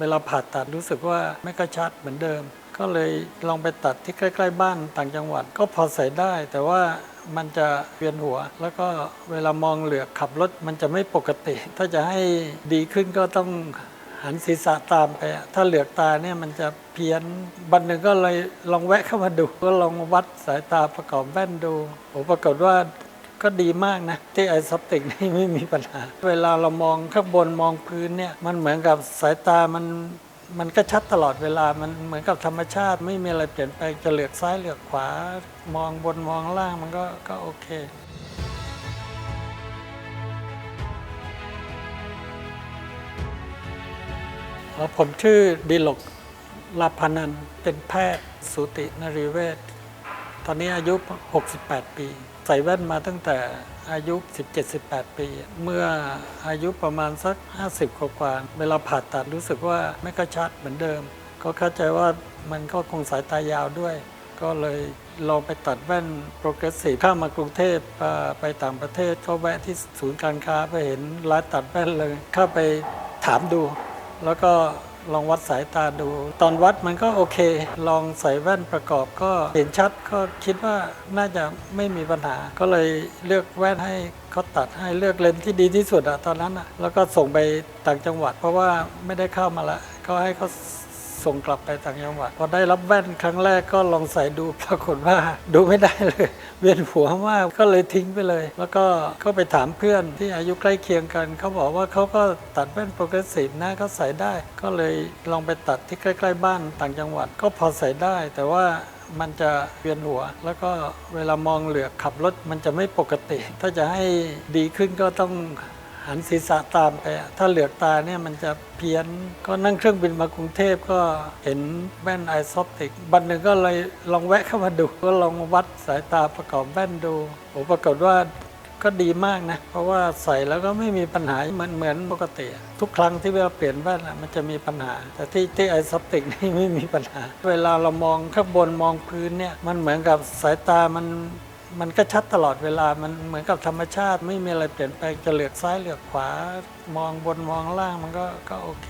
เวลาผ่าตัดรู้สึกว่าไม่กระชัดเหมือนเดิม ก็เลยลองไปตัดที่ใกล้ ๆ บ้านต่างจังหวัด ก็พอใส่ได้ แต่ว่ามันจะเวียนหัว แล้วก็เวลามองเหลือกขับรถมันจะไม่ปกติ ถ้าจะให้ดีขึ้นก็ต้องหันศีรษะตามไป ถ้าเหลือกตาเนี่ยมันจะเพี้ยนบันหนึ่งก็เลยลองแวะเข้ามาดู ก็ลองวัดสายตาประกอบแว่นดูโอ้ปรากฏว่า ก็ดีมากนะ ที่ไอซอปติกนี่ไม่มีปัญหา เวลาเรามองข้างบนมองพื้นเนี่ยมันเหมือนกับสายตามันมันก็ชัดตลอดเวลา มันเหมือนกับธรรมชาติไม่มีอะไรเปลี่ยนแปลงจะเหลือกซ้ายเหลือกขวา มองบนมองล่างมันก็ก็โอเคผมชื่อดีลกลาพานันเป็นแพทย์สูตินรีเวช ตอนนี้อายุ 68 ปี ใส่แว่นมาตั้งแต่อายุ 17-18 ปี เมื่ออายุประมาณสัก 50 กว่าๆเวลาผ่าตัดรู้สึกว่าไม่กระชัดเหมือนเดิม ก็เข้าใจว่ามันก็คงสายตายาวด้วย ก็เลยลองไปตัดแว่นโปรเกรสซีฟข้ามมากรุงเทพไปต่างประเทศก็แวะที่ศูนย์การค้าไปเห็นร้านตัดแว่นเลยเข้าไปถามดู แล้วก็ ลองวัดสายตาดู ตอนวัดมันก็โอเค ลองใส่แว่นประกอบก็เห็นชัดก็คิดว่าน่าจะไม่มีปัญหา ก็เลยเลือกแว่นให้เขาตัดให้เลือกเลนส์ที่ดีที่สุดอะตอนนั้นอะแล้วก็ส่งไปต่างจังหวัด เพราะว่าไม่ได้เข้ามาละก็ให้เขา ส่งกลับไปต่างจังหวัดพอได้รับแว่นครั้งแรกก็ลองใส่ดูปรากฏว่าดูไม่ได้เลย เวียนหัวมากก็เลยทิ้งไปเลย แล้วก็ก็ไปถามเพื่อนที่อายุใกล้เคียงกันเขาบอกว่าเขาก็ตัดแว่นโปรเกรสซีฟนะเขาใส่ได้ ก็เลยลองไปตัดที่ใกล้ ๆ บ้านต่างจังหวัด ก็พอใส่ได้ แต่ว่ามันจะเวียนหัว แล้วก็เวลามองเหลือกขับรถมันจะไม่ปกติ ถ้าจะให้ดีขึ้นก็ต้อง หันศีรษะตามไปถ้าเหลือกตาเนี่ยมันจะเพี้ยนก็นั่งเครื่องบินมากรุงเทพก็เห็นแว่นไอซอปติกบันหนึ่งก็เลยลองแวะเข้ามาดูก็ลองวัดสายตาประกอบแว่นดูโอ้ปรากฏว่าก็ดีมากนะ เพราะว่าใส่แล้วก็ไม่มีปัญหาเหมือนเหมือนปกติ ทุกครั้งที่เวลาเปลี่ยนแว่นอะมันจะมีปัญหา แต่ที่ที่ไอซอปติกนี่ไม่มีปัญหา เวลาเรามองข้างบนมองพื้นเนี่ยมันเหมือนกับสายตามัน มันก็ชัดตลอดเวลา มันเหมือนกับธรรมชาติไม่มีอะไรเปลี่ยนแปลงจะเหลือกซ้ายเหลือกขวา มองบนมองล่างมันก็ก็โอเค